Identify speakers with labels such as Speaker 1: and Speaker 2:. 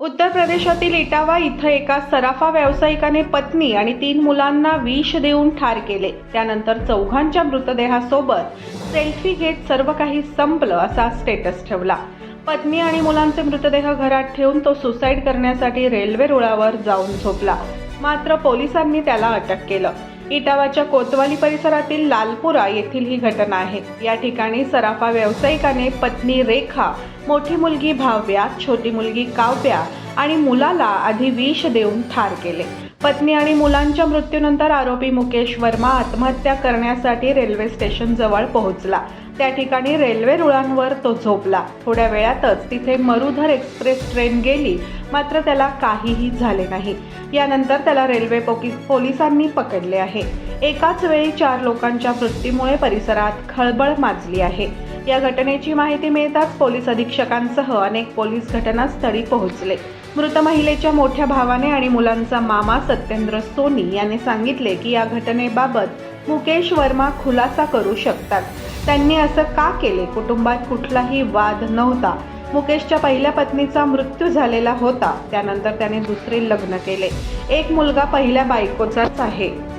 Speaker 1: उत्तर प्रदेशातील इटावा इथं एका सराफा व्यावसायिकाने पत्नी आणि तीन मुलांना विष देऊन ठार केले. त्यानंतर चौघांच्या मृतदेहासोबत सेल्फी घेत सर्व काही संपलं असा स्टेटस ठेवला. पत्नी आणि मुलांचे मृतदेह घरात ठेवून तो सुसाईड करण्यासाठी रेल्वे रुळावर जाऊन झोपला. मात्र पोलिसांनी त्याला अटक केलं. इटावाच्या कोतवाली परिसरातील लालपुरा येथील ही घटना आहे. या ठिकाणी सराफा व्यावसायिकाने पत्नी रेखा मोठी मुलगी भाव्या छोटी मुलगी काव्या आणि मुलाला आधी विष देऊन ठार केले. पत्नी आणि मुलांच्या मृत्यूनंतर आरोपी मुकेश वर्मा आत्महत्या करण्यासाठी रेल्वे स्टेशन जवळ पोहोचला. त्या ठिकाणी रेल्वे रुळांवर तो झोपला. थोड्या वेळातच तिथे मरुधर एक्सप्रेस ट्रेन गेली. मात्र त्याला काहीही झाले नाही. यानंतर त्याला रेल्वे पोलिसांनी पकडले आहे. एकाच वेळी चार लोकांच्या मृत्यूमुळे परिसरात खळबळ माजली आहे. या घटनेची माहिती मिळताच पोलीस अधीक्षकांसह अनेक पोलीस घटनास्थळी पोहोचले. मृत महिलेच्या मोठ्या भावाने आणि मुलांचा मामा सत्येंद्र सोनी यांनी सांगितले की या घटनेबाबत मुकेश वर्मा खुलासा करू शकतात. त्यांनी असं का केले? कुटुंबात कुठलाही वाद नव्हता. मुकेशच्या पहिल्या पत्नीचा मृत्यू झालेला होता. त्यानंतर त्याने दुसरे लग्न केले. एक मुलगा पहिल्या बायकोचाच आहे.